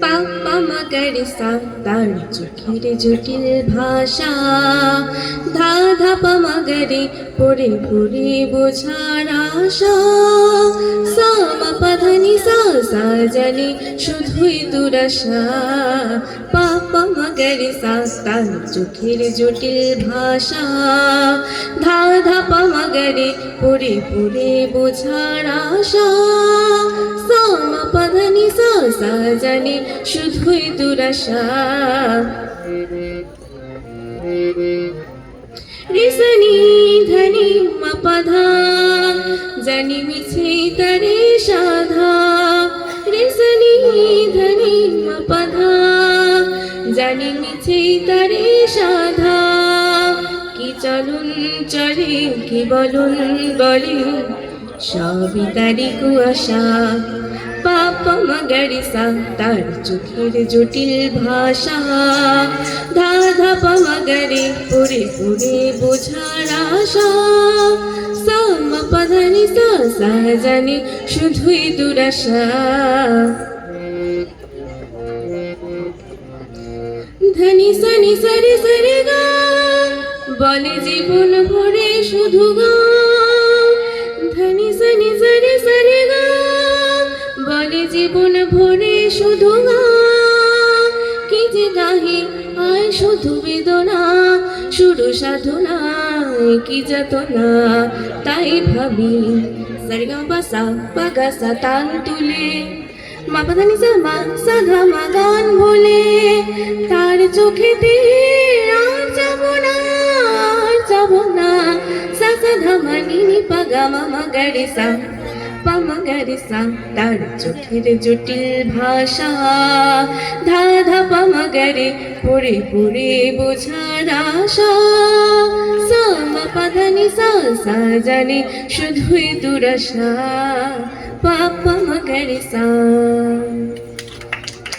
পাপা মাগারে সা তার চোখের জটিল ভাষা। ধা ধাপা মাগারে পড়ে পড়ে বোঝার আশা। সা মা পাধানি সা সা জানি শুধুই দুরাশা। পাপা মাগারে সা চোখের জটিল ভাষা। ধা ধাপা মাগারে পড়ে পড়ে বোঝার আশা। সা মা পাধানি সা জানি শুধুই দুরাশা। রিসনি ধনি মাপাধা জানি মিছে তারে মাপাধা জানি মিছে তারে সাধা। কি চলুন, চলে, কি বলুন বলে সবই তারি কুয়াশা। পাপা মাগারি তার চোখের জটিল ভাষা। ধা ধাপা মাগারে, পড়ে পড়ে বোঝার আশা। সা মা পাধানি সা জানি, শুধুই দুরাশা। ধনি সনি সরে সরে বলে জীবন ভরে শুধু গা ধনি সনি সরে বলে জীবন ভরে শুধু কি যে গাহে আয় শুধু বেদনা। শুরু সাধনা, কি যাতনা, তাই ভাবি। সরগা বাসা পাগা সা, তুলে মা পাধানি সা, মা সা গান ভোলে। না সা সা সা জানি শুধুই দুরাশা। পাপা মা সা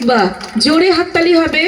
বাহ জোরে হাততালি হবে।